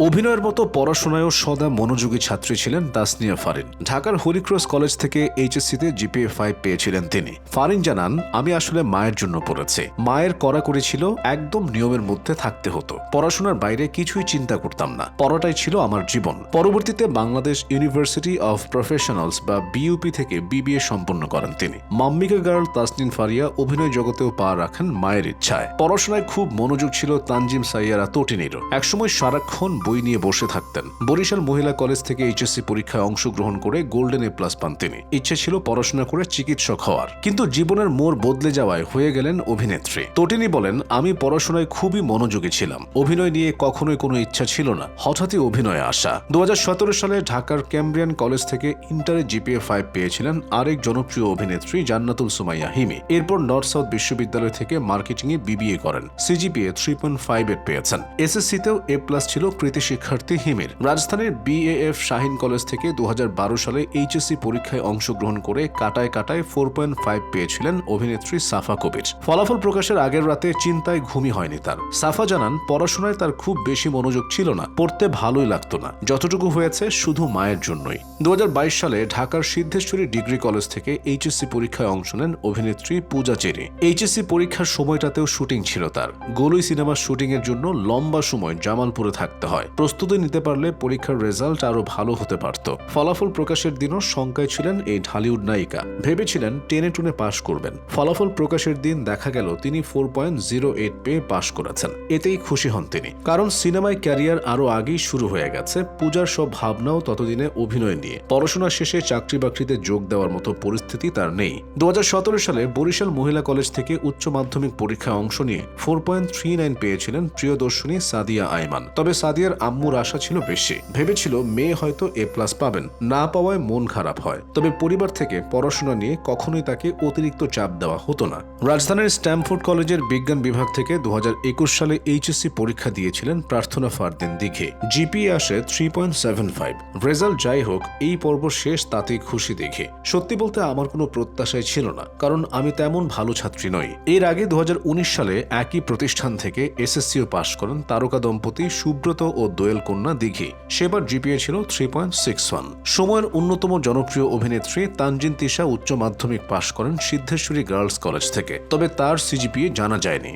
অভিনয়ের মতো পড়াশোনায়ও সদা মনোযোগী ছাত্রী ছিলেন তাসনিয়া ফারিন। ঢাকার হলিক্রস কলেজ থেকে এইচএসসিতে জিপিএ ফাইভ পেয়েছিলেন তিনি। ফারিন জানান, আমি আসলে মায়ের জন্য পড়েছি। মায়ের কড়াকড়ি ছিল একদম নিয়মের মধ্যে থাকতে হতো। পড়াশোনার বাইরে কিছুই চিন্তা করতাম না। পড়াটাই ছিল আমার জীবন। পরবর্তীতে বাংলাদেশ ইউনিভার্সিটি অফ প্রফেশনালস বা বিইউপি থেকে বিবিএ সম্পন্ন করেন তিনি। মাম্মিকা গার্ল তাসনিন ফারিয়া অভিনয় জগতেও পা রাখেন মায়ের ইচ্ছায়। পড়াশোনায় খুব মনোযোগ ছিল তানজিম সাইয়ারা তটিনিরও। একসময় সারাক্ষণ বই নিয়ে বসে থাকতেন। বরিশাল মহিলা কলেজ থেকে এইচএসসি পরীক্ষায় অংশগ্রহণ করে গোল্ডেন এ প্লাস পান তিনি। ইচ্ছে ছিল পড়াশোনা করে চিকিৎসক হওয়ার। কিন্তু জীবনের মোড় বদলে যাওয়ায় হয়ে গেলেন অভিনেত্রী। তটিনী বলেন, আমি পড়াশোনায় খুবই মনোযোগী ছিলাম। অভিনয় নিয়ে কখনোই কোনো ইচ্ছা ছিল না। হঠাৎই অভিনয়ে আসা। দু সালে ঢাকার ক্যাম্ব্রিয়ান কলেজ থেকে ইন্টারে জিপিএ ফাইভ পেয়েছিলেন আরেক জনপ্রিয় অভিনেত্রী জান্নাতুল সুমাইয়া হিমি। এরপর নর্থ সাউথ বিশ্ববিদ্যালয় থেকে মার্কেটিং এ বিবিএ করেন। সিজিপিএ থ্রি পয়েন্ট ফাইভ এর পেয়েছেন। এসএসসিতেও এ প্লাস ছিল কৃতি শিক্ষার্থী হিমির। রাজধানীর বিএএফ শাহিন কলেজ থেকে দু হাজার বারো সালে এইচএসসি পরীক্ষায় অংশগ্রহণ করে কাটায় কাটায় ফোর পয়েন্ট ফাইভ পেয়েছিলেন অভিনেত্রী সাফা কবির। ফলাফল প্রকাশের আগের রাতে চিন্তায় ঘুমই হয়নি তার। সাফা জানান, পড়াশোনায় তার খুব বেশি মনোযোগ ছিল না, পড়তে ভালোই লাগতো না। যতটুকু হয়েছে শুধু মায়ের জন্যই। দু হাজার বাইশ সালে ঢাকার সিদ্ধেশ্বরী ডিগ্রি কলেজ থেকে এইচএসসি পরীক্ষায় অংশ নেন অভিনেত্রী পূজা চেরি। এইচএসসি পরীক্ষার সময়টাতেও শুটিং ছিল তার। গোলই সিনেমার শুটিং এর জন্য লম্বা সময় জামালপুরে থাকতে হয়। প্রস্তুতি নিতে পারলে পরীক্ষার রেজাল্ট আরও ভালো হতে পারত। ফলাফল প্রকাশের দিনও শঙ্কায় ছিলেন এই ঢালিউড নায়িকা। ভেবেছিলেন টেনে টুনে পাশ করবেন। ফলাফল প্রকাশের দিন দেখা গেল তিনি ফোর পয়েন্ট জিরো এইট পেয়ে পাশ করেছেন। এতেই খুশি হন তিনি। কারণ সিনেমায় ক্যারিয়ার আরও আগেই শুরু হয়ে গেছে। পূজার সব ভাবনাও ততদিনে অভিনয় নিয়ে। পড়াশোনা শেষে চাকরি বাকরিতে যোগ দেওয়ার মতো পরিস্থিতি তার নেই। দু হাজার সতেরো সালে বরিশাল মহিলা কলেজ থেকে উচ্চ মাধ্যমিক পরীক্ষায় অংশ নিয়ে ফোর পয়েন্ট থ্রি নাইন পেয়েছিলেন প্রিয়দর্শনী সাদিয়া আইমান তবে সাদিয়ার আম্মুর আশা ছিল বেশি। ভেবেছিল মেয়ে হয়তো এ প্লাস পাবেন। না পাওয়ায় মন খারাপ হয়। তবে পরিবার থেকে পড়াশোনা নিয়ে কখনোই তাকে অতিরিক্ত চাপ দেওয়া হতো না। রাজধানীর স্ট্যামফোর্ড কলেজের বিজ্ঞান বিভাগ থেকে দু হাজার একুশ সালে এইচএসসি পরীক্ষা দিয়েছিলেন প্রার্থনা ফারদিন দিঘে। জিপিএ আসে three point seven five result যাই হোক, এই পর্ব শেষ তাতেই খুশি দেখে। সত্যি বলতে আমার কোনো প্রত্যাশাই ছিল না, কারণ আমি তেমন ভালো ছাত্রী নই। এর আগে দু হাজার উনিশ সালে একই প্রতিষ্ঠান থেকে এসএসসিও পাশ করেন তারকা দম্পতি সুব্রত ও দোয়েল কন্যা দিঘি। সেবার জিপিএ ছিল থ্রি পয়েন্ট সিক্স ওয়ান সময়ের অন্যতম জনপ্রিয় অভিনেত্রী তানজিন তিশা উচ্চ মাধ্যমিক পাশ করেন সিদ্ধেশ্বরী গার্লস কলেজ থেকে। তবে তার সিজিপিএ জানা যায়নি।